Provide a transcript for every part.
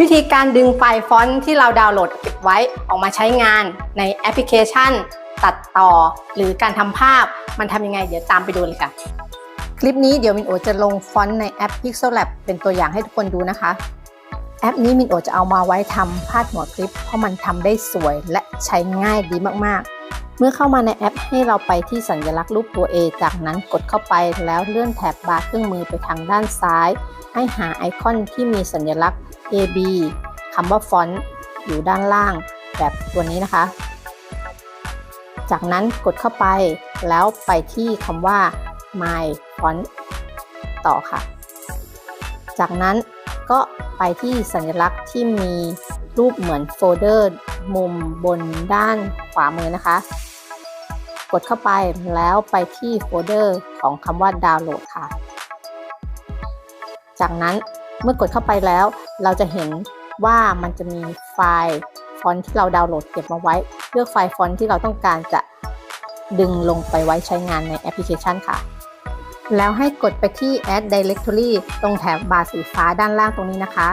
วิธีการดึงไฟล์ฟอนต์ที่เราดาวน์โหลดเก็บไว้ออกมาใช้งานในแอปพลิเคชัน ตัดต่อ หรือการทำภาพมันทำยังไง เดี๋ยวตามไปดูเลยค่ะ คลิปนี้เดี๋ยวมินโอจะลงฟอนต์ในแอป Pixel Lab เป็นตัวอย่างให้ทุกคนดูนะคะ แอปนี้มินโอจะเอามาไว้ทำพาดหัวคลิป เพราะมันทำได้สวยและใช้ง่ายดีมากๆ เมื่อเข้ามาในแอปให้เราไปที่สัญลักษณ์รูปตัว A จากนั้นกดเข้าไปแล้วเลื่อนแถบบาร์เครื่องมือไปทางด้านซ้าย ให้หาไอคอนที่มีสัญลักษณ์ AB คำว่าฟอนต์อยู่ด้านล่างแบบตัวนี้นะคะ จากนั้นกดเข้าไปแล้วไปที่คำว่า My Font ต่อค่ะ จากนั้นก็ไปที่สัญลักษณ์ที่มีรูปเหมือนโฟลเดอร์มุมบนด้านขวามือนะคะ กดเข้าไปแล้วไปที่โฟลเดอร์ของคำว่าดาวน์โหลดค่ะ จากนั้น เมื่อกดเข้าไปแล้ว เราจะเห็นว่ามันจะมีไฟล์ฟอนต์ที่เราดาวน์โหลดเก็บมาไว้ เลือกไฟล์ฟอนต์ที่เราต้องการจะดึงลงไปไว้ใช้งานในแอปพลิเคชันค่ะ แล้วให้กดไปที่ add directory ตรงแถบบาร์สีฟ้าด้านล่างตรงนี้นะคะ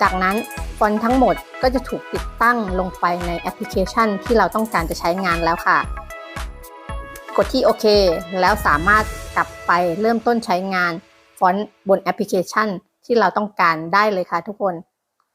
จากนั้นฟอนต์ทั้งหมดก็จะถูกติดตั้งลงไปในแอปพลิเคชันที่เราต้องการจะใช้งานแล้วค่ะ กดที่โอเคแล้วสามารถกลับไปเริ่มต้นใช้งานฟอนต์บนแอปพลิเคชัน ที่เราต้องการได้เลยค่ะทุกคน